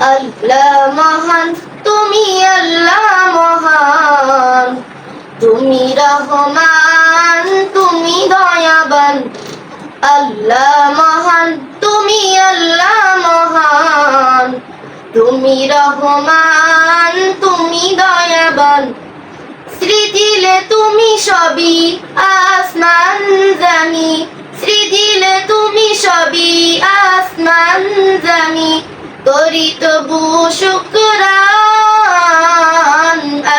আল্লাহ মহান, তুমি আল্লাহ মহান। তুমি রহমান, তুমি দয়াবান। আল্লাহ মহান, তুমি আল্লাহ মহান। তুমি রহমান, তুমি দয়াবান। সৃজিলে তুমি সবই, আসমান জানি। সৃজিলে তুমি সবই, আসমান জানি। করি তবু শুকরান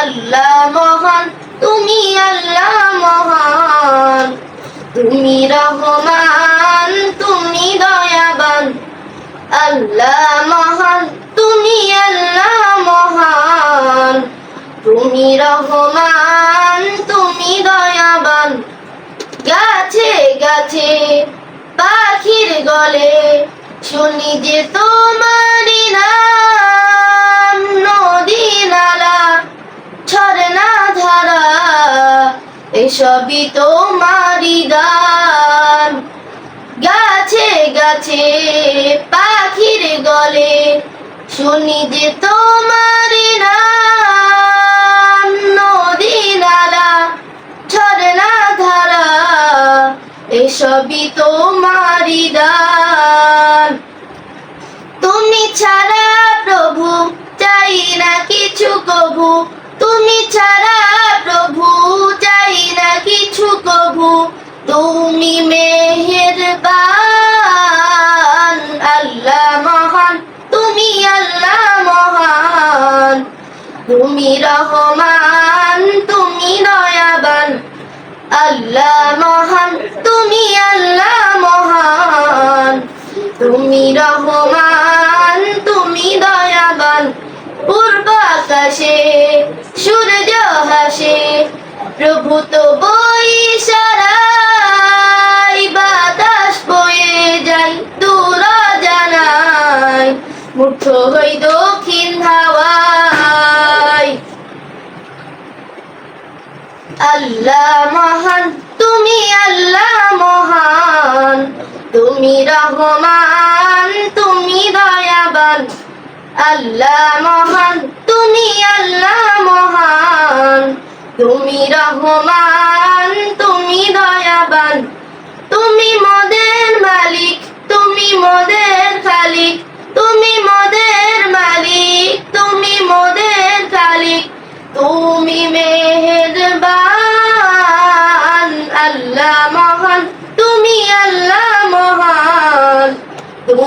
আল্লাহ মহান, তুমি আল্লাহ মহান। তুমি রহমান, তুমি দয়াবান, আল্লাহ মহান, তুমি আল্লাহ মহান। তুমি রহমান, তুমি দয়াবান, গাছে গাছে, পাখির গলে, শুনি যে তোমারি এসবই তোমারি দান গাছে গাছে পাখির গলে শুনি যে তোমার নাম। নদী নালা ঝরনা ধারা এসবই তোমারি দান তুমি ছাড়া প্রভু, চাই না কিছু কভু তুমি ছাড়া আল্লাহ মহান, তুমি আল্লাহ মহান। তুমি রহমান, তুমি দয়াবান। পূর্ব আকাশে সূর্য হাসে, প্রভু তো বই সারাই, বাতাস বয়ে যাই দূর জানাই। মুঠো হই আল্লাহ মহান, তুমি আল্লাহ মহান। তুমি রহমান, তুমি দয়াবান। আল্লাহ মহান, তুমি আল্লাহ মহান। তুমি রহমান, তুমি দয়াবান। তুমি মদের মালিক, তুমি মদের খালিক। তুমি মদের মালিক, তুমি মদের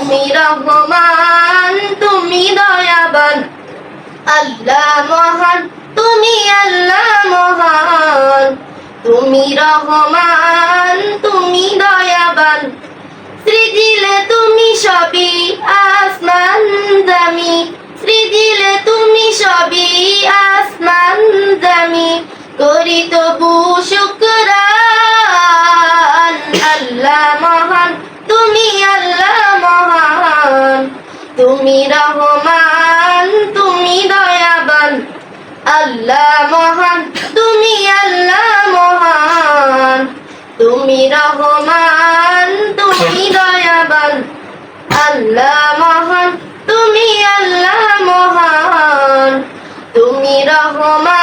তুমি রহমান, তুমি দয়াবান। আল্লাহ মহান, তুমি আল্লাহ মহান। তুমি রহমান, তুমি দয়াবান। সৃজিলে তুমি সবই আসমান জামি সৃজিলে তুমি সবই আসমান জামি করি তবু শুকরান আল্লাহ মহান, তুমি আল্লাহ মহান। তুমি রহমান, তুমি দয়াবান। আল্লাহ মহান, তুমি আল্লাহ মহান। তুমি রহমান